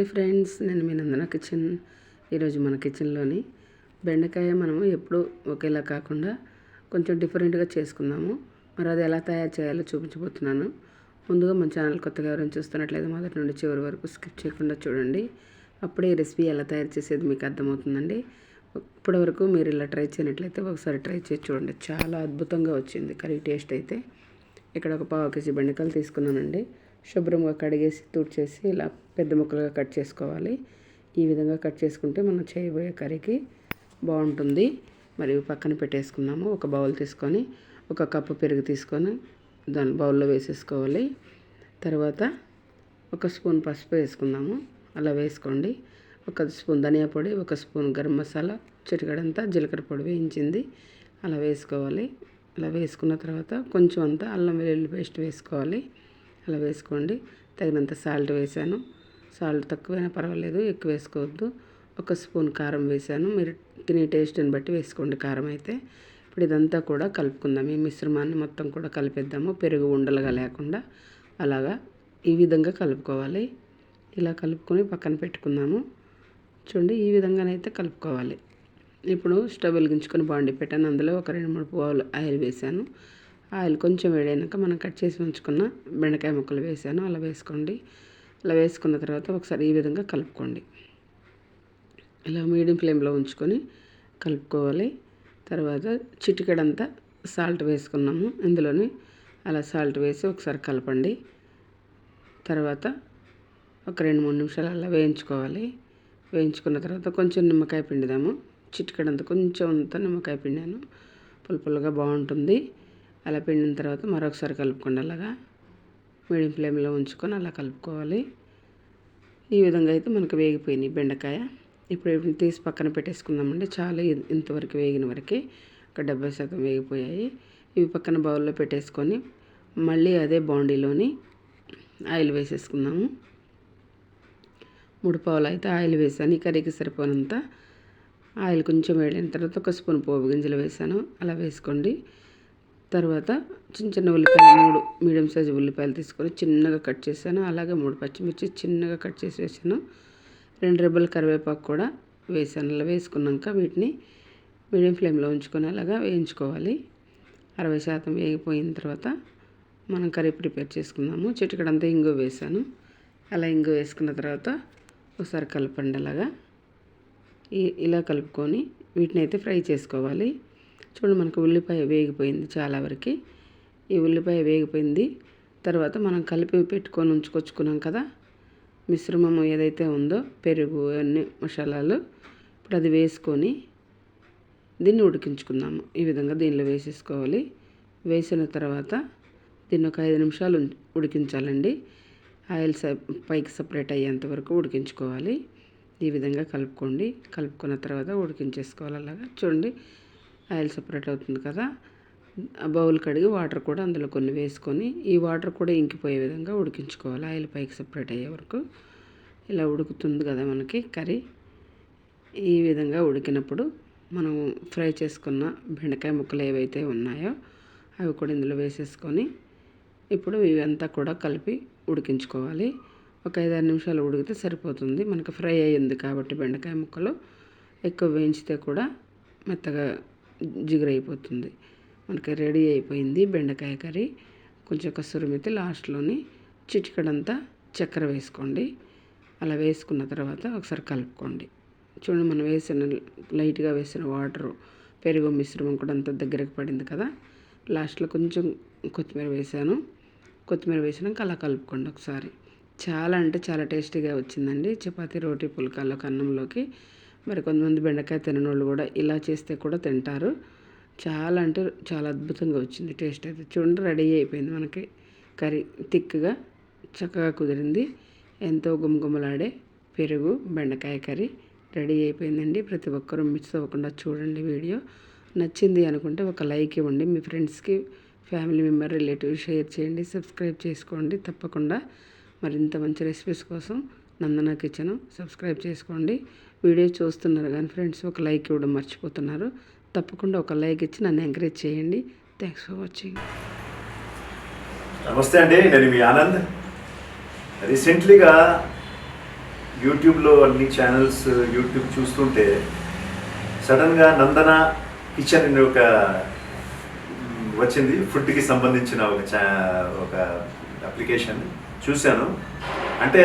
నమస్తే ఫ్రెండ్స్ నేను మీ నందన కిచెన్. ఈరోజు మన కిచెన్లోని బెండకాయ మనము ఎప్పుడు ఒకేలా కాకుండా కొంచెం డిఫరెంట్గా చేసుకుందాము. మరి అది ఎలా తయారు చేయాలో చూపించబోతున్నాను. ముందుగా మన ఛానల్ కొత్తగా ఎవరైనా చూస్తున్నట్లయితే మొదటి నుండి చివరి వరకు స్కిప్ చేయకుండా చూడండి. అప్పుడే ఈ రెసిపీ ఎలా తయారు చేసేది మీకు అర్థమవుతుందండి. ఇప్పటివరకు మీరు ఇలా ట్రై చేయనట్లయితే ఒకసారి ట్రై చేసి చూడండి. చాలా అద్భుతంగా వచ్చింది. కర్రీ టేస్ట్ అయితే. ఇక్కడ ఒక పావు కేజీ బెండకాయలు తీసుకున్నానండి. శుభ్రంగా కడిగేసి తుడిచేసి ఇలా పెద్ద ముక్కలుగా కట్ చేసుకోవాలి. ఈ విధంగా కట్ చేసుకుంటే మనం చేయబోయే కర్రీకి బాగుంటుంది. మరియు పక్కన పెట్టేసుకున్నాము. ఒక బౌల్ తీసుకొని ఒక కప్పు పెరుగు తీసుకొని దాని బౌల్లో వేసేసుకోవాలి. తర్వాత ఒక స్పూన్ పసుపు వేసుకుందాము. అలా వేసుకోండి. ఒక స్పూన్ ధనియా పొడి ఒక స్పూన్ గరం మసాలా చిటికడంతా జీలకర్ర పొడి వేయించింది. అలా వేసుకోవాలి. అలా వేసుకున్న తర్వాత కొంచెం అంతా అల్లం వెల్లుల్లి పేస్ట్ వేసుకోవాలి. అలా వేసుకోండి. తగినంత సాల్ట్ వేసాను. సాల్ట్ తక్కువైనా పర్వాలేదు ఎక్కువ వేసుకోవద్దు. ఒక స్పూన్ కారం వేసాను. మీరు తినే టేస్ట్ని బట్టి వేసుకోండి కారం అయితే. ఇప్పుడు ఇదంతా కూడా కలుపుకుందాం. ఈ మిశ్రమాన్ని మొత్తం కూడా కలిపేద్దాము. పెరుగు ఉండలుగా లేకుండా అలాగా ఈ విధంగా కలుపుకోవాలి. ఇలా కలుపుకొని పక్కన పెట్టుకుందాము. చూడండి ఈ విధంగానైతే కలుపుకోవాలి. ఇప్పుడు స్టవ్ వెలిగించుకొని బాండి పెట్టాను. అందులో ఒక రెండు మూడు పువ్వులు ఆయిల్ వేసాను. ఆయిల్ కొంచెం వేడైనాక మనం కట్ చేసి ఉంచుకున్న బెండకాయ ముక్కలు వేసాను. అలా వేసుకోండి. అలా వేసుకున్న తర్వాత ఒకసారి ఈ విధంగా కలుపుకోండి. ఇలా మీడియం ఫ్లేమ్లో ఉంచుకొని కలుపుకోవాలి. తర్వాత చిటికెడంతా సాల్ట్ వేసుకున్నాము. ఇందులోని అలా సాల్ట్ వేసి ఒకసారి కలపండి. తర్వాత ఒక రెండు మూడు నిమిషాలు అలా వేయించుకోవాలి. వేయించుకున్న తర్వాత కొంచెం నిమ్మకాయ పిండిదాము. చిటికెడంత కొంచెం అంతా నిమ్మకాయ పిండాను. పులుపులుగా బాగుంటుంది. అలా పిండిన తర్వాత మరొకసారి కలుపుకోండి అలాగా మీడియం ఫ్లేమ్లో ఉంచుకొని అలా కలుపుకోవాలి. ఈ విధంగా అయితే మనకు వేగిపోయినాయి బెండకాయ. ఇప్పుడు వీటిని తీసి పక్కన పెట్టేసుకుందామండి. చాలా ఇంతవరకు వేగిన వరకు ఒక డెబ్బై శాతం వేగిపోయాయి. ఇవి పక్కన బౌల్లో పెట్టేసుకొని మళ్ళీ అదే బాండీలోని ఆయిల్ వేసేసుకుందాము. మూడు పావులు అయితే ఆయిల్ వేసాను. ఈ కర్రీకి సరిపోనంత ఆయిల్ కొంచెం వేడిన తర్వాత ఒక స్పూన్ పోపు గింజలు వేసాను. అలా వేసుకోండి. తర్వాత చిన్న చిన్న ఉల్లిపాయలు మూడు మీడియం సైజు ఉల్లిపాయలు తీసుకొని చిన్నగా కట్ చేశాను. అలాగే మూడు పచ్చిమిర్చి చిన్నగా కట్ చేసి వేసాను రెండు రెబ్బల కరివేపాకు కూడా వేసాను అలా వేసుకున్నాక వీటిని మీడియం ఫ్లేమ్లో ఉంచుకొని అలాగా వేయించుకోవాలి. అరవై శాతం వేగిపోయిన తర్వాత మనం కర్రీ ప్రిపేర్ చేసుకుందాము చిటికడంతా ఇంగు వేసాను అలా ఇంగు వేసుకున్న తర్వాత ఒకసారి కలపండి అలాగా. ఇలా కలుపుకొని వీటిని అయితే ఫ్రై చేసుకోవాలి. చూడండి మనకు ఉల్లిపాయ వేగిపోయింది చాలా వరకు. ఈ ఉల్లిపాయ వేగిపోయింది. తర్వాత మనం కలిపి పెట్టుకొని ఉంచుకొచ్చుకున్నాం కదా మిశ్రమం ఏదైతే ఉందో పెరుగు అన్ని మసాలాలు ఇప్పుడు అది వేసుకొని దీన్ని ఉడికించుకుందాము. ఈ విధంగా దీనిలో వేసేసుకోవాలి. వేసిన తర్వాత దీన్ని ఒక ఐదు నిమిషాలు ఉడికించాలండి. ఆయిల్ పైకి సపరేట్ అయ్యేంత వరకు ఉడికించుకోవాలి. ఈ విధంగా కలుపుకోండి. కలుపుకున్న తర్వాత ఉడికించేసుకోవాలి అలాగా. చూడండి ఆయిల్ సపరేట్ అవుతుంది కదా. ఆ బౌల్ కడిగి వాటర్ కూడా అందులో కొన్ని వేసుకొని ఈ వాటర్ కూడా ఇంకిపోయే విధంగా ఉడికించుకోవాలి. ఆయిల్ పైకి సపరేట్ అయ్యే వరకు ఇలా ఉడుకుతుంది కదా మనకి కర్రీ. ఈ విధంగా ఉడికినప్పుడు మనం ఫ్రై చేసుకున్న బెండకాయ ముక్కలు ఏవైతే ఉన్నాయో అవి కూడా ఇందులో వేసేసుకొని ఇప్పుడు ఇవంతా కూడా కలిపి ఉడికించుకోవాలి. ఒక ఐదారు నిమిషాలు ఉడికితే సరిపోతుంది. మనకు ఫ్రై అయ్యింది కాబట్టి బెండకాయ ముక్కలు ఎక్కువ వేయించితే కూడా మెత్తగా జిగురైపోతుంది. మనకి రెడీ అయిపోయింది బెండకాయ కర్రీ. కొంచెం కసూరి మెత్తి లాస్ట్లోని చిటికడంతా చక్కెర వేసుకోండి. అలా వేసుకున్న తర్వాత ఒకసారి కలుపుకోండి. చూడండి మనం వేసిన లైట్గా వేసిన వాటర్ పెరుగు మిశ్రమం కూడా అంత దగ్గరకు పడింది కదా. లాస్ట్లో కొంచెం కొత్తిమీర వేసాను కొత్తిమీర వేసినాక అలా కలుపుకోండి ఒకసారి. చాలా అంటే చాలా టేస్టీగా వచ్చిందండి. చపాతీ రోటీ పుల్కాల్లో అన్నంలోకి మరి కొంతమంది బెండకాయ తిననోళ్ళు కూడా ఇలా చేస్తే కూడా తింటారు. చాలా అంటే చాలా అద్భుతంగా వచ్చింది టేస్ట్ అయితే. చూడండి రెడీ అయిపోయింది మనకి కర్రీ. థిక్గా చక్కగా కుదిరింది. ఎంతో గుమగుమలాడే పెరుగు బెండకాయ కర్రీ రెడీ అయిపోయిందండి. ప్రతి ఒక్కరూ మిస్ అవ్వకుండా చూడండి వీడియో. నచ్చింది అనుకుంటే ఒక లైక్ ఇవ్వండి. మీ ఫ్రెండ్స్కి ఫ్యామిలీ మెంబర్ రిలేటివ్ షేర్ చేయండి. సబ్స్క్రైబ్ చేసుకోండి. తప్పకుండా మరింత మంచి రెసిపీస్ కోసం నందన కిచెన్. సబ్స్క్రైబ్ చేసుకోండి. వీడియో చూస్తున్నారు కానీ ఫ్రెండ్స్ ఒక లైక్ ఇవ్వడం మర్చిపోతున్నారు. తప్పకుండా ఒక లైక్ ఇచ్చి నన్ను ఎంకరేజ్ చేయండి. థ్యాంక్స్ ఫర్ వాచింగ్ నమస్తే అండి నేను మీ ఆనంద్. రీసెంట్లీగా యూట్యూబ్లో అన్ని ఛానల్స్ యూట్యూబ్ చూస్తుంటే సడన్గా నందన కిచెన్ అనే ఒక వచ్చింది. ఫుడ్కి సంబంధించిన ఒక ఛా ఒక అప్లికేషన్ చూశాను. అంటే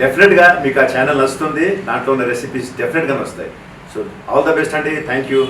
డెఫినెట్గా మీకు ఆ ఛానల్ నచ్చుతుంది. దాంట్లో ఉన్న రెసిపీస్ డెఫినెట్గా వస్తాయి. సో ఆల్ ద బెస్ట్ అండి. Thank you